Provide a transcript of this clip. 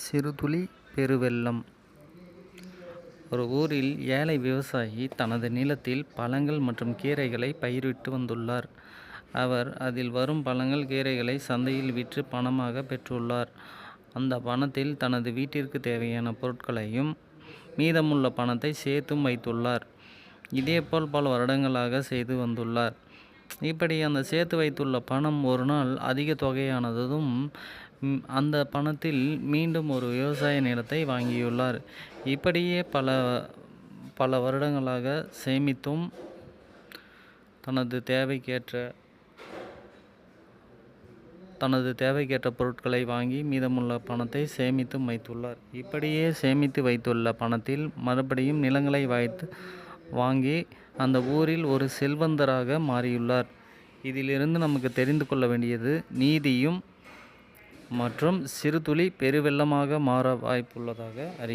சிறுதுளி பெருவெள்ளம் ஒரு ஊரில் ஏழை விவசாயி தனது நிலத்தில் பழங்கள் மற்றும் கீரைகளை பயிரிட்டு வந்துள்ளார். அவர் அதில் வரும் பழங்கள் கீரைகளை சந்தையில் விற்று பணமாக பெற்றுள்ளார். அந்த பணத்தில் தனது வீட்டிற்கு தேவையான பொருட்களையும் மீதமுள்ள பணத்தை சேர்த்தும் வைத்துள்ளார். இதேபோல் பல வருடங்களாக செய்து வந்துள்ளார். இப்படி அந்த சேர்த்து வைத்துள்ள பணம் ஒரு நாள் அதிக தொகையானதும் அந்த பணத்தில் மீண்டும் ஒரு விவசாய நிலத்தை வாங்கியுள்ளார். இப்படியே பல பல வருடங்களாக சேமித்தும் தனது தேவைக்கேற்ற தனது தேவைக்கேற்ற பொருட்களை வாங்கி மீதமுள்ள பணத்தை சேமித்தும் வைத்துள்ளார். இப்படியே சேமித்து வைத்துள்ள பணத்தில் மறுபடியும் நிலங்களை வாய்த்து வாங்கி அந்த ஊரில் ஒரு செல்வந்தராக மாறியுள்ளார். இதிலிருந்து நமக்கு தெரிந்து கொள்ள வேண்டியது நீதியும் மற்றும் சிறுதுளி பெருவெள்ளமாக மாற வாய்ப்புள்ளதாக அறி